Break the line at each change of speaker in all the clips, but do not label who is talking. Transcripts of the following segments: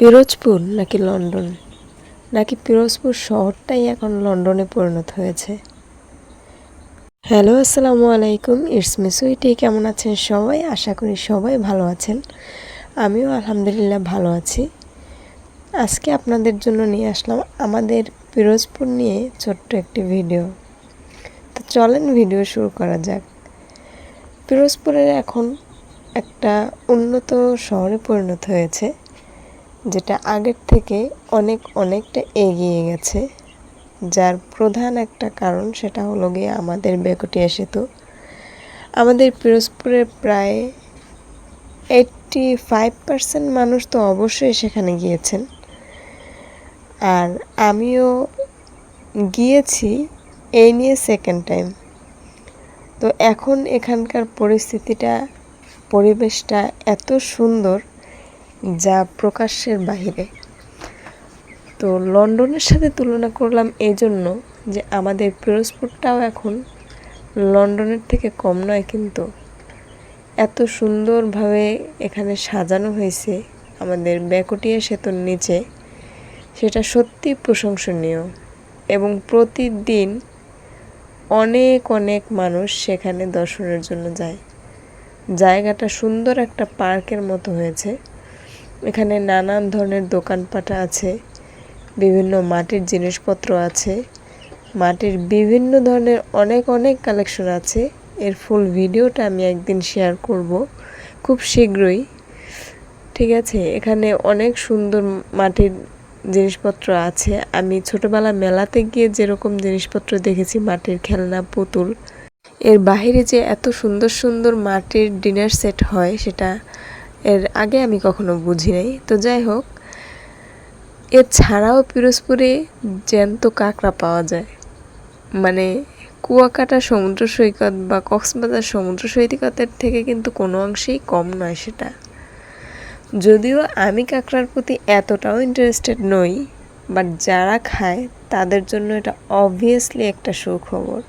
পিরোজপুর নাকি লন্ডন? নাকি পিরোজপুর শহরটাই এখন লন্ডনে পরিণত হয়েছে? হ্যালো, আসসালামু আলাইকুম, ইটস মি সুইটি, কেমন আছেন সবাই? আশা করি সবাই ভালো আছেন। আমিও আলহামদুলিল্লাহ ভালো আছি। আজকে আপনাদের জন্য নিয়ে আসলাম আমাদের পিরোজপুর নিয়ে ছোট্ট একটি ভিডিও। তো চলেন ভিডিও শুরু করা যাক। পিরোজপুরের এখন একটা উন্নত শহরে পরিণত হয়েছে। যেটা আগের থেকে অনেক অনেকটা এগিয়ে গেছে। যার প্রধান একটা কারণ সেটা হলো গিয়ে আমাদের বেকটিয়া সেতু আমাদের পিরোজপুরের প্রায় এইটটি ফাইভ পার্সেন্ট মানুষ তো অবশ্যই সেখানে গিয়েছেন। আর আমিও গিয়েছি এই নিয়ে সেকেন্ড টাইম তো এখন এখানকার পরিস্থিতিটা, পরিবেশটা এত সুন্দর যা প্রকাশ্যের বাহিরে। তো লন্ডনের সাথে তুলনা করলাম এই জন্য যে আমাদের পিরোজপুরটাও এখন লন্ডনের থেকে কম নয় কিন্তু এত সুন্দরভাবে এখানে সাজানো হয়েছে। আমাদের ব্যাকটিয়া সেতুর নিচে সেটা সত্যি প্রশংসনীয় এবং প্রতিদিন অনেক অনেক মানুষ সেখানে দর্শনের জন্য যায়। জায়গাটা সুন্দর একটা পার্কের মতো হয়েছে। এখানে নানান ধরনের দোকানপাট আছে, বিভিন্ন মাটির জিনিসপত্র আছে, মাটির বিভিন্ন ধরনের অনেক অনেক কালেকশন আছে। এর ফুল ভিডিওটা আমি একদিন শেয়ার করব খুব শীঘ্রই। ঠিক আছে, এখানে অনেক সুন্দর মাটির জিনিসপত্র আছে। আমি ছোটবেলা মেলাতে গিয়ে যেরকম জিনিসপত্র দেখেছি, মাটির খেলনা, পুতুল, এর বাহিরে যে এত সুন্দর সুন্দর মাটির ডিনার সেট হয়, সেটা এর আগে আমি কখনো বুঝি নাই। তো যাই হোক, এছাড়াও পিরোজপুরে জ্যান্ত কাঁকড়া পাওয়া যায়। মানে কুয়াকাটা সমুদ্র সৈকত বা কক্সবাজার সমুদ্র সৈকতের থেকে কিন্তু কোনো অংশেই কম নয় সেটা। যদিও আমি কাঁকড়ার প্রতি এতটাও ইন্টারেস্টেড নই বাট যারা খায় তাদের জন্য এটা অবভিয়াসলি একটা সুখবর।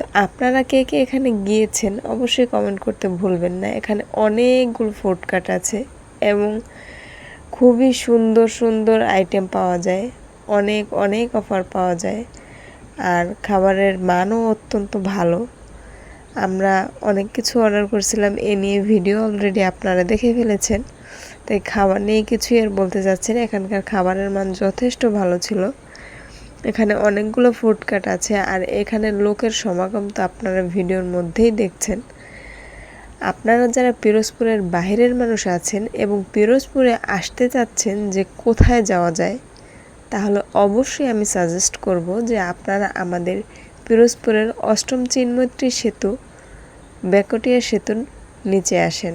তো আপনারা কে কে এখানে গিয়েছেন অবশ্যই কমেন্ট করতে ভুলবেন না। এখানে অনেকগুলো ফুডকার্ট আছে এবং খুবই সুন্দর সুন্দর আইটেম পাওয়া যায়। অনেক অনেক অফার পাওয়া যায়। আর খাবারের মানও অত্যন্ত ভালো। আমরা অনেক কিছু অর্ডার করছিলাম, এ নিয়ে ভিডিও অলরেডি আপনারা দেখে ফেলেছেন। তাই খাবার নিয়ে কিছুই আর বলতে চাচ্ছি না। এখানকার খাবারের মান যথেষ্ট ভালো ছিল। এখানে অনেকগুলো ফুডকার্ট আছে আর এখানে লোকের সমাগম তো আপনারা ভিডিওর মধ্যেই দেখছেন। আপনারা যারা পিরোজপুরের বাহিরের মানুষ আছেন এবং পিরোজপুরে আসতে চাচ্ছেন যে কোথায় যাওয়া যায়, তাহলে অবশ্যই আমি সাজেস্ট করব যে আপনারা আমাদের পিরোজপুরের অষ্টম চিনমৈত্রী সেতু, ব্যাকটিয়া সেতুর নিচে আসেন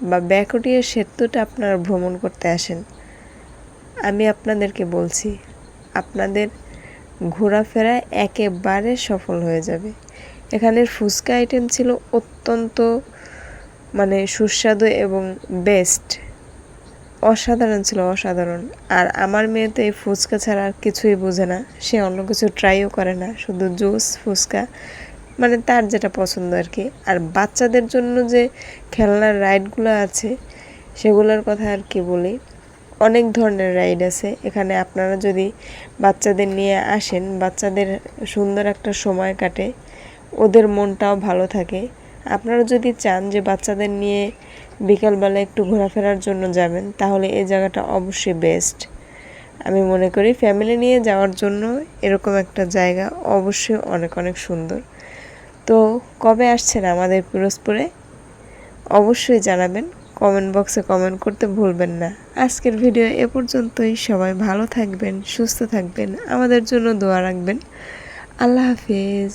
বা ব্যাকটিয়া সেতুটা আপনারা ভ্রমণ করতে আসেন। আমি আপনাদেরকে বলছি, আপনাদের ঘোরাফেরা একেবারে সফল হয়ে যাবে। এখানের ফুচকা আইটেম ছিল অত্যন্ত মানে সুস্বাদু এবং বেস্ট অসাধারণ ছিল, অসাধারণ। আর আমার মেয়ে তো এই ফুচকা ছাড়া আর কিছুই বোঝে না। সে অন্য কিছু ট্রাইও করে না, শুধু জুস ফুচকা মানে তার যেটা পছন্দ আর কি। আর বাচ্চাদের জন্য যে খেলনার রাইডগুলো আছে, সেগুলোর কথা আর কি বলি। অনেক ধরনের রাইড আছে। এখানে আপনারা যদি বাচ্চাদের নিয়ে আসেন, বাচ্চাদের সুন্দর একটা সময় কাটে, ওদের মনটাও ভালো থাকে। আপনারা যদি চান যে বাচ্চাদের নিয়ে বিকালবেলা একটু ঘোরাফেরার জন্য যাবেন, তাহলে এই জায়গাটা অবশ্যই বেস্ট। আমি মনে করি ফ্যামিলি নিয়ে যাওয়ার জন্য এরকম একটা জায়গা অবশ্যই অনেক অনেক সুন্দর। তো কবে আসছেন আমাদের পিরোজপুরে? অবশ্যই জানাবেন। কমেন্ট বক্সে কমেন্ট করতে ভুলবেন না। আজকের ভিডিও এ পর্যন্তই। সবাই ভালো থাকবেন, সুস্থ থাকবেন, আমাদের জন্য দোয়া রাখবেন। আল্লাহ হাফিজ।